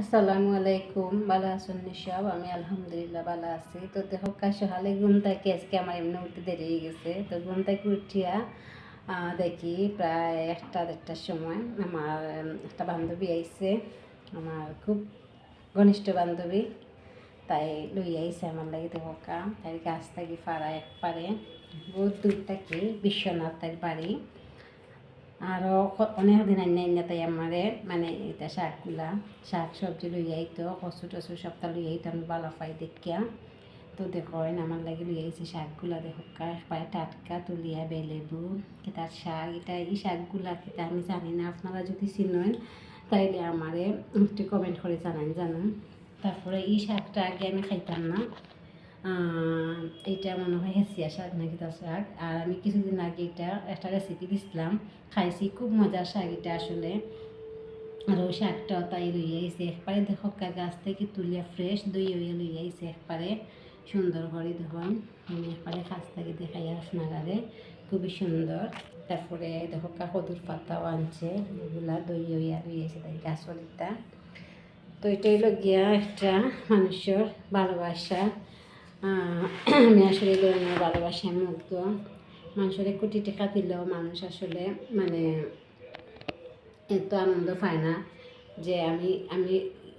আসসালামু আলাইকুম। ভালো আছেন সব আমি আলহামদুলিল্লাহ ভালো আছি। তো দেখো সকালে ঘুম থেকে আজকে আমার এমনি উঠতে দেরি হয়ে গেছে। তো ঘুম থেকে উঠিয়া দেখি প্রায় একটা দেড়টার সময় আমার একটা বান্ধবী আইছে। আমার খুব ঘনিষ্ঠ বান্ধবী। তাই লই আইছে আমার লাগে দেখো কা তাই গাছ থাকি পাড়া এক পারে বহুত দূর থাকি বিশ্বনাথ তাই বাড়ি। আরও অনেক দিন আইনা আইনা তাই আমারে মানে এটা শাকগুলা শাক সবজি লই আইতো, কচু টচু সবটা লই আইতো, আমি ভালো পাই দেখিয়া। তো দেখো আমার লাগে লই আইছি শাকগুলা দেখো একবারে টাটকা তুলিয়া বেলেবু তার শাক, এটা এই শাকগুলা খেতে আমি জানি না, আপনারা যদি চিনেন, তাইলে আমারে একটু কমেন্ট করে জানান জানুন। তারপরে এই শাকটা আগে আমি খাইতাম না। এটা মনে হয় হেসিয়া শাক নাকি তার শাক। আর আমি কিছুদিন আগে এটা, একটা রেসিপি দিছিলাম। খাইছি, খুব মজার শাক এটা আসলে। আর ওই শাকটাও তাই লইয়া আইছে একবারে। দেখো গাছ থেকে তুলিয়া ফ্রেশ দই হইয়া লইয়া আইছে একবারে। সুন্দর করে দেখুন আমি একবারে কাছ থেকে দেখাই আসনাগারে খুবই সুন্দর। তারপরে দেখো কদুর পাতাও আনছে। এগুলা দই হইয়া লইয়াছে তাই গাছলিটা তো এটাই গিয়া একটা মানুষের ভালোবাসা। আমি আসলে এই ভালোবাসি আমি মুগ্ধ। মানুষের কোটি টাকা দিলেও মানুষ আসলে মানে এত আনন্দ পায় না যে আমি আমি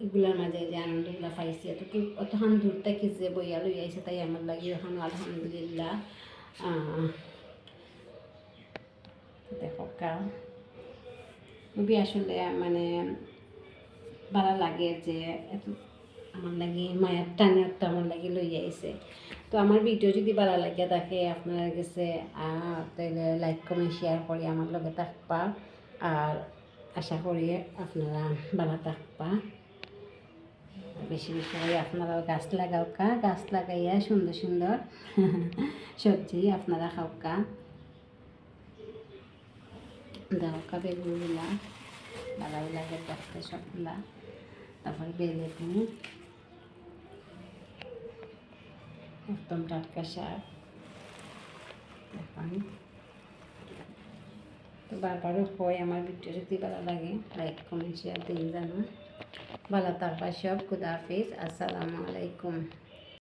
এগুলার মাঝে যে আনন্দগুলো পাইছি। এত কি অতখান দূর থেকে যে বইয়া লই আইছে তাই আমার লাগে এখন আলহামদুলিল্লাহ। দেখো খুবই আসলে মানে ভালো লাগে যে এত আমার লাগে মায়ের টানে তো আমার লাগে লই আইছে। তো আমার ভিডিও যদি ভালো লাগে থাকে আপনার কাছে তাহলে লাইক কমেন্ট শেয়ার করে, আমার লগে থাকবা। আর আশা করি আপনারা ভালো থাকবা। বেশি বেশি করে আপনারা গাছ লাগাও কা গাছ লাগাইয়া সুন্দর সুন্দর সবজি আপনারা খাও কা দাও কা বেগুনগুলা, ভালোই লাগে দেখতে সবগুলা। তারপরে বেলেবু একদম টাটকা শাক দেখুন তো বারবারও হয় আমার ভিডিও যদি ভালো লাগে লাইক কমেন্ট শেয়ার দিয়ে জানো ভালো থাকবা সব খুদা হাফিজ আসসালামু আলাইকুম